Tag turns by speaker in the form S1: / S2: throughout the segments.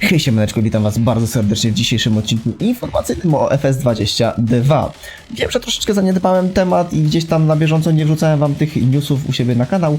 S1: Hej siemaneczko, witam was bardzo serdecznie w dzisiejszym odcinku informacyjnym o FS22. Wiem, że troszeczkę zaniedbałem temat i gdzieś tam na bieżąco nie wrzucałem wam tych newsów u siebie na kanał,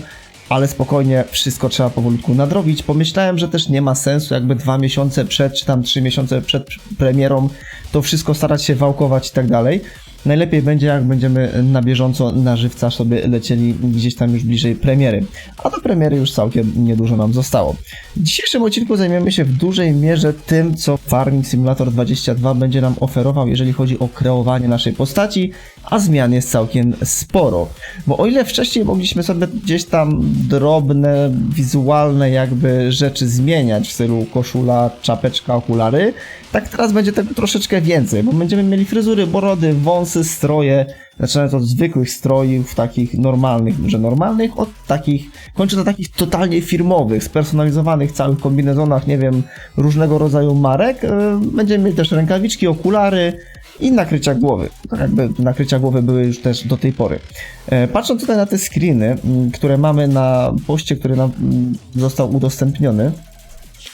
S1: ale spokojnie, wszystko trzeba powolutku nadrobić. Pomyślałem, że też nie ma sensu jakby dwa miesiące przed, czy tam trzy miesiące przed premierą to wszystko starać się wałkować i tak dalej. Najlepiej będzie, jak będziemy na bieżąco na żywca sobie lecieli gdzieś tam już bliżej premiery. A do premiery już całkiem niedużo nam zostało. W dzisiejszym odcinku zajmiemy się w dużej mierze tym, co Farming Simulator 22 będzie nam oferował, jeżeli chodzi o kreowanie naszej postaci, a zmian jest całkiem sporo. Bo o ile wcześniej mogliśmy sobie gdzieś tam drobne, wizualne jakby rzeczy zmieniać w stylu koszula, czapeczka, okulary, tak teraz będzie tego troszeczkę więcej, bo będziemy mieli fryzury, borody, wąsy, stroje, zaczynając od zwykłych strojów, takich normalnych, że normalnych, od takich, kończę na takich totalnie firmowych, spersonalizowanych całych kombinezonach, nie wiem, różnego rodzaju marek. E, Będziemy mieli też rękawiczki, okulary i nakrycia głowy. Tak jakby nakrycia głowy były już też do tej pory. E, Patrząc tutaj na te screeny, które mamy na poście, który nam został udostępniony,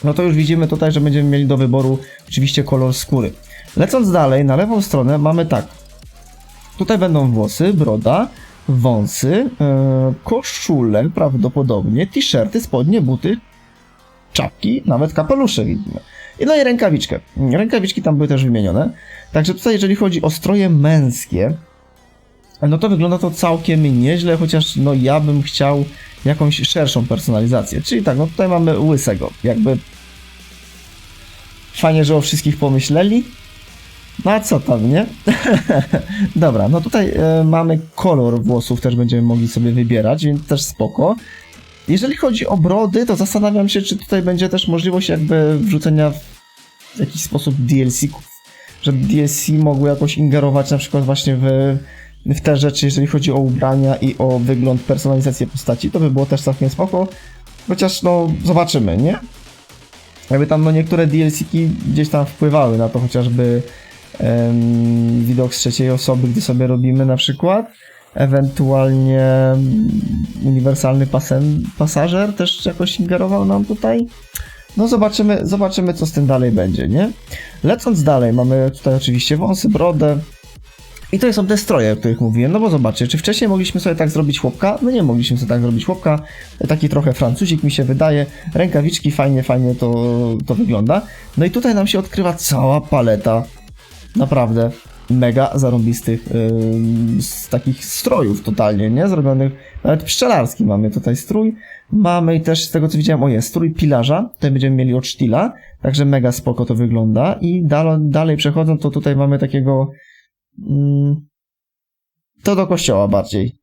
S1: no to już widzimy tutaj, że będziemy mieli do wyboru oczywiście kolor skóry. Lecąc dalej, na lewą stronę mamy tak. Tutaj będą włosy, broda, wąsy, e, koszule prawdopodobnie, t-shirty, spodnie, buty, czapki, nawet kapelusze widzimy. I no i rękawiczkę. Rękawiczki tam były też wymienione. Także tutaj jeżeli chodzi o stroje męskie, no to wygląda to całkiem nieźle, chociaż no ja bym chciał jakąś szerszą personalizację. Czyli tak, no tutaj mamy łysego. Jakby fajnie, że o wszystkich pomyśleli. No a co tam, nie? Dobra, no tutaj e, mamy kolor włosów, też będziemy mogli sobie wybierać, więc też spoko. Jeżeli chodzi o brody, to zastanawiam się, czy tutaj będzie też możliwość jakby wrzucenia w jakiś sposób DLC-ków, żeby DLC mogły jakoś ingerować na przykład właśnie w, w te rzeczy, jeżeli chodzi o ubrania i o wygląd, personalizację postaci, to by było też całkiem spoko. Chociaż no, zobaczymy, nie? Jakby tam no niektóre DLC-ki gdzieś tam wpływały na to, chociażby em, widok z trzeciej osoby, gdy sobie robimy na przykład. Ewentualnie mm, uniwersalny pasen, pasażer też jakoś ingerował nam tutaj. No zobaczymy, zobaczymy co z tym dalej będzie, nie? Lecąc dalej, mamy tutaj oczywiście wąsy, brodę. I to są te stroje, o których mówiłem, no bo zobaczcie, czy wcześniej mogliśmy sobie tak zrobić chłopka? No nie mogliśmy sobie tak zrobić chłopka, taki trochę francuzik mi się wydaje, rękawiczki, fajnie, fajnie to, to wygląda. No i tutaj nam się odkrywa cała paleta, naprawdę, mega zarąbistych yy, z takich strojów totalnie, nie? Zrobionych, nawet pszczelarski mamy tutaj strój, mamy też z tego co widziałem, o jest, strój pilarza, tutaj będziemy mieli od sztila, także mega spoko to wygląda i dal, dalej przechodząc, to tutaj mamy takiego mm, to do kościoła bardziej.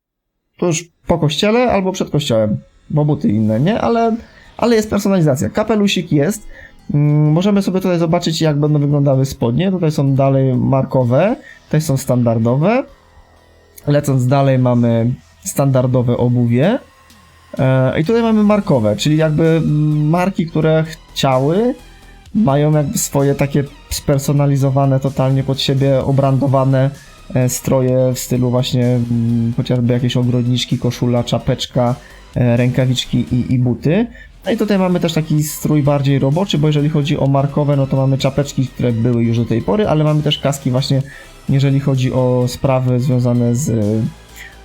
S1: To już po kościele albo przed kościołem, bo buty inne, nie? Ale, ale jest personalizacja. Kapelusik jest. Mm, Możemy sobie tutaj zobaczyć, jak będą wyglądały spodnie. Tutaj są dalej markowe, tutaj są standardowe. Lecąc dalej mamy standardowe obuwie. E, I tutaj mamy markowe, czyli jakby marki, które chciały, mają jakby swoje takie spersonalizowane, totalnie pod siebie obrandowane e, stroje w stylu właśnie mm, chociażby jakieś ogrodniczki, koszula, czapeczka, e, rękawiczki i, i buty. No i tutaj mamy też taki strój bardziej roboczy, bo jeżeli chodzi o markowe, no to mamy czapeczki, które były już do tej pory, ale mamy też kaski właśnie, jeżeli chodzi o sprawy związane z,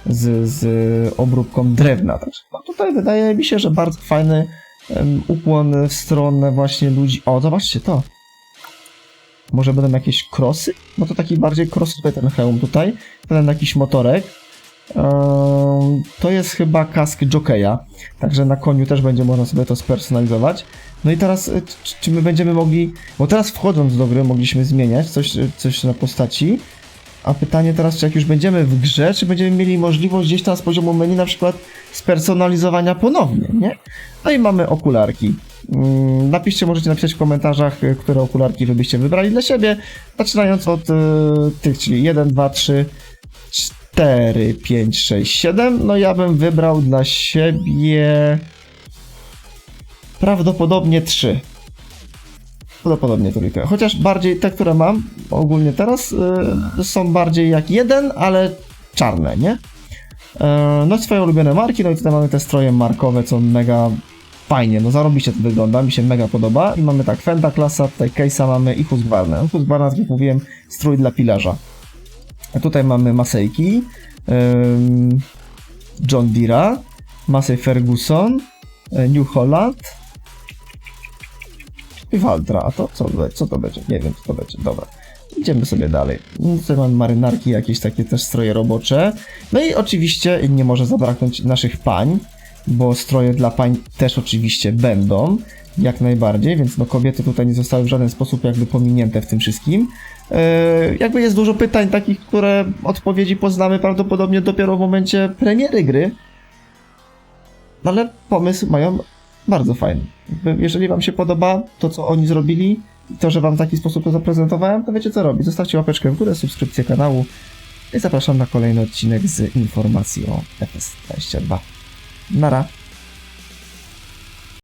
S1: z, z obróbką drewna. Także no tutaj wydaje mi się, że bardzo fajny em, ukłon w stronę właśnie ludzi. O, zobaczcie to. Może będą jakieś krosy? No to taki bardziej cross tutaj ten hełm tutaj. Ten jakiś motorek. To jest chyba kask jokeja, także na koniu też będzie można sobie to spersonalizować. No i teraz, y, czy- my będziemy mogli, bo teraz wchodząc do gry mogliśmy zmieniać coś, y, coś na postaci, a pytanie teraz, czy jak już będziemy w grze, czy będziemy mieli możliwość gdzieś tam z poziomu menu na przykład spersonalizowania ponownie, nie? No i mamy okularki. Mm, Napiszcie, możecie napisać w komentarzach, y, które okularki wy byście wybrali dla siebie, zaczynając od tych, czyli 1, 2, 3, 4, 5, 6, 7. No ja bym wybrał dla siebie prawdopodobnie 3. Prawdopodobnie trójkę. Chociaż bardziej te, które mam ogólnie teraz y, są bardziej jak jeden, ale czarne, nie? E, No swoje ulubione marki, no i tutaj mamy te stroje markowe, co mega fajnie, no zarobiście to wygląda, mi się mega podoba. I mamy tak, Fenda klasa, tutaj Case'a mamy i Husqvarna. Husqvarna, tak jak mówiłem, strój dla pilarza. A tutaj mamy Masejki, John Deere'a, Massey Ferguson, e, New Holland i Valtra. A to co, co to będzie? Nie wiem, co to będzie. Dobra. Idziemy sobie dalej. Tutaj mamy marynarki, jakieś takie też stroje robocze. No i oczywiście nie może zabraknąć naszych pań, bo stroje dla pań też oczywiście będą, jak najbardziej, więc no kobiety tutaj nie zostały w żaden sposób jakby pominięte w tym wszystkim. Yy, jakby jest dużo pytań takich, które odpowiedzi poznamy prawdopodobnie dopiero w momencie premiery gry, no ale pomysł mają bardzo fajny. Jeżeli wam się podoba to, co oni zrobili, to, że wam w taki sposób to zaprezentowałem, to wiecie co robić. Zostawcie łapeczkę w górę, subskrypcję kanału i zapraszam na kolejny odcinek z informacji o FS22. Nara.